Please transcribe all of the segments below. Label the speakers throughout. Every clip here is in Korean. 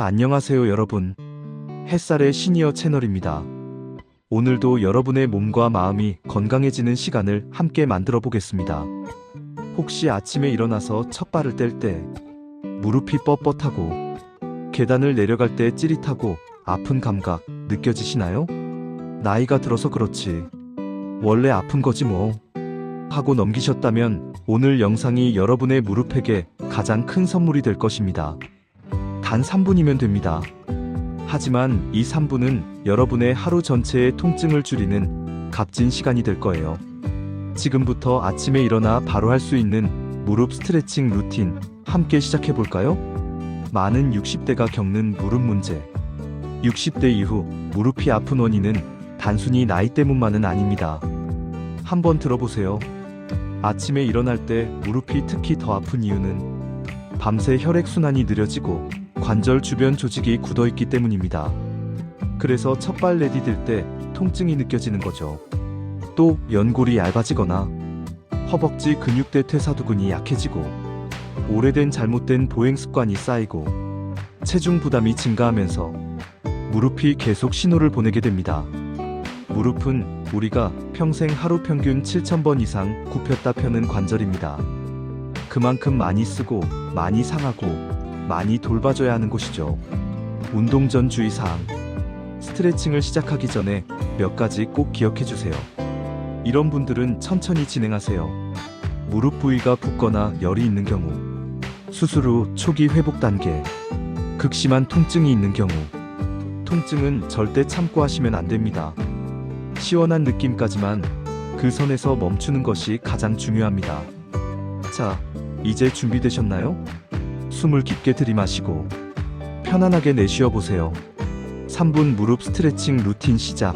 Speaker 1: 안녕하세요 여러분. 햇살의 시니어 채널입니다. 오늘도 여러분의 몸과 마음이 건강해지는 시간을 함께 만들어 보겠습니다. 혹시 아침에 일어나서 첫 발을 뗄 때 무릎이 뻣뻣하고 계단을 내려갈 때 찌릿하고 아픈 감각 느껴지시나요? 나이가 들어서 그렇지. 원래 아픈 거지 뭐. 하고 넘기셨다면 오늘 영상이 여러분의 무릎에게 가장 큰 선물이 될 것입니다. 단 3분이면 됩니다. 하지만 이 3분은 여러분의 하루 전체의 통증을 줄이는 값진 시간이 될 거예요. 지금부터 아침에 일어나 바로 할 수 있는 무릎 스트레칭 루틴 함께 시작해 볼까요? 많은 60대가 겪는 무릎 문제. 60대 이후 무릎이 아픈 원인은 단순히 나이 때문만은 아닙니다. 한번 들어보세요. 아침에 일어날 때 무릎이 특히 더 아픈 이유는 밤새 혈액순환이 느려지고 관절 주변 조직이 굳어 있기 때문입니다. 그래서 첫발 내디딜 때 통증이 느껴지는 거죠. 또 연골이 얇아지거나 허벅지 근육대 퇴사두근이 약해지고 오래된 잘못된 보행 습관이 쌓이고 체중 부담이 증가하면서 무릎이 계속 신호를 보내게 됩니다. 무릎은 우리가 평생 하루 평균 7,000번 이상 굽혔다 펴는 관절입니다. 그만큼 많이 쓰고 많이 상하고 많이 돌봐줘야 하는 곳이죠. 운동 전 주의사항. 스트레칭을 시작하기 전에 몇 가지 꼭 기억해 주세요. 이런 분들은 천천히 진행하세요. 무릎 부위가 붓거나 열이 있는 경우, 수술 후 초기 회복 단계, 극심한 통증이 있는 경우, 통증은 절대 참고 하시면 안 됩니다. 시원한 느낌까지만 그 선에서 멈추는 것이 가장 중요합니다. 자, 이제 준비되셨나요? 숨을 깊게 들이마시고 편안하게 내쉬어 보세요. 3분 무릎 스트레칭 루틴 시작.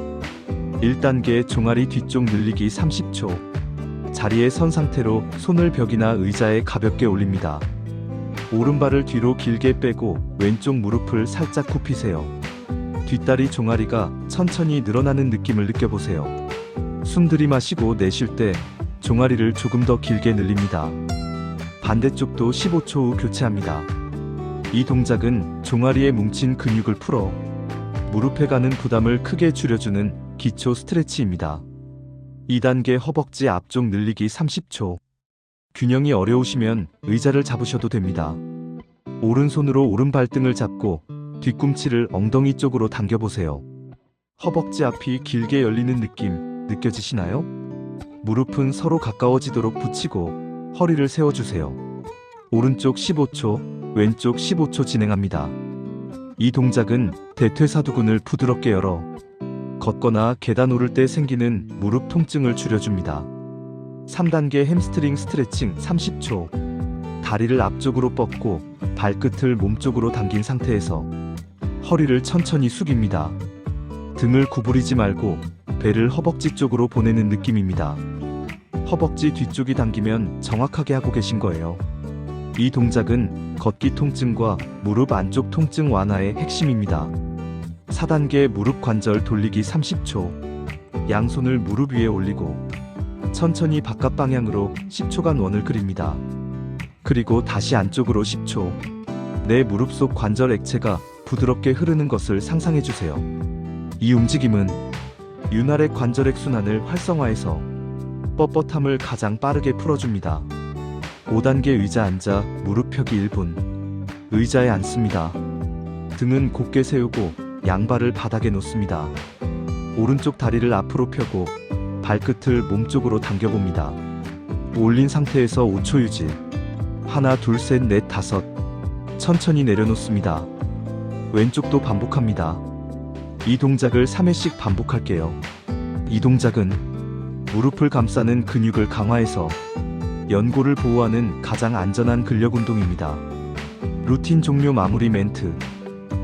Speaker 1: 1단계 종아리 뒤쪽 늘리기 30초. 자리에 선 상태로 손을 벽이나 의자에 가볍게 올립니다. 오른발을 뒤로 길게 빼고 왼쪽 무릎을 살짝 굽히세요. 뒷다리 종아리가 천천히 늘어나는 느낌을 느껴보세요. 숨 들이마시고 내쉴 때 종아리를 조금 더 길게 늘립니다. 반대쪽도 15초 후 교체합니다. 이 동작은 종아리에 뭉친 근육을 풀어 무릎에 가는 부담을 크게 줄여주는 기초 스트레치입니다. 2단계 허벅지 앞쪽 늘리기 30초. 균형이 어려우시면 의자를 잡으셔도 됩니다. 오른손으로 오른 발등을 잡고 뒤꿈치를 엉덩이 쪽으로 당겨보세요. 허벅지 앞이 길게 열리는 느낌 느껴지시나요? 무릎은 서로 가까워지도록 붙이고 허리를 세워주세요. 오른쪽 15초, 왼쪽 15초 진행합니다. 이 동작은 대퇴사두근을 부드럽게 열어 걷거나 계단 오를 때 생기는 무릎 통증을 줄여줍니다. 3단계 햄스트링 스트레칭 30초. 다리를 앞쪽으로 뻗고 발끝을 몸쪽으로 당긴 상태에서 허리를 천천히 숙입니다. 등을 구부리지 말고 배를 허벅지 쪽으로 보내는 느낌입니다. 허벅지 뒤쪽이 당기면 정확하게 하고 계신 거예요. 이 동작은 걷기 통증과 무릎 안쪽 통증 완화의 핵심입니다. 4단계 무릎 관절 돌리기 30초. 양손을 무릎 위에 올리고 천천히 바깥 방향으로 10초간 원을 그립니다. 그리고 다시 안쪽으로 10초. 내 무릎 속 관절 액체가 부드럽게 흐르는 것을 상상해 주세요. 이 움직임은 윤활의 관절액 순환을 활성화해서 뻣뻣함을 가장 빠르게 풀어줍니다. 5단계 의자 앉아 무릎 펴기 1분. 의자에 앉습니다. 등은 곧게 세우고 양발을 바닥에 놓습니다. 오른쪽 다리를 앞으로 펴고 발끝을 몸쪽으로 당겨봅니다. 올린 상태에서 5초 유지. 하나, 둘, 셋, 넷, 다섯. 천천히 내려놓습니다. 왼쪽도 반복합니다. 이 동작을 3회씩 반복할게요. 이 동작은 무릎을 감싸는 근육을 강화해서 연골을 보호하는 가장 안전한 근력 운동입니다. 루틴 종료 마무리 멘트.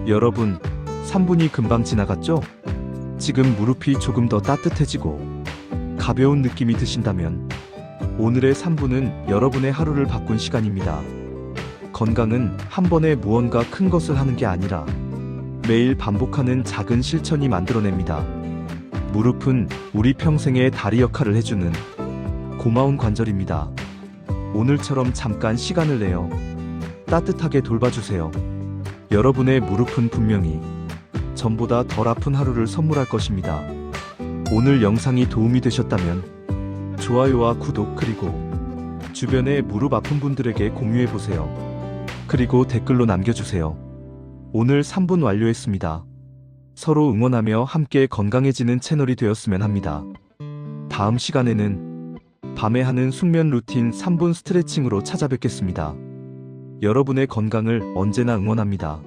Speaker 1: 여러분, 3분이 금방 지나갔죠? 지금 무릎이 조금 더 따뜻해지고 가벼운 느낌이 드신다면 오늘의 3분은 여러분의 하루를 바꾼 시간입니다. 건강은 한 번에 무언가 큰 것을 하는 게 아니라 매일 반복하는 작은 실천이 만들어냅니다. 무릎은 우리 평생의 다리 역할을 해주는 고마운 관절입니다. 오늘처럼 잠깐 시간을 내어 따뜻하게 돌봐주세요. 여러분의 무릎은 분명히 전보다 덜 아픈 하루를 선물할 것입니다. 오늘 영상이 도움이 되셨다면 좋아요와 구독 그리고 주변의 무릎 아픈 분들에게 공유해 보세요. 그리고 댓글로 남겨주세요. 오늘 3분 완료했습니다. 서로 응원하며 함께 건강해지는 채널이 되었으면 합니다. 다음 시간에는 밤에 하는 숙면 루틴 3분 스트레칭으로 찾아뵙겠습니다. 여러분의 건강을 언제나 응원합니다.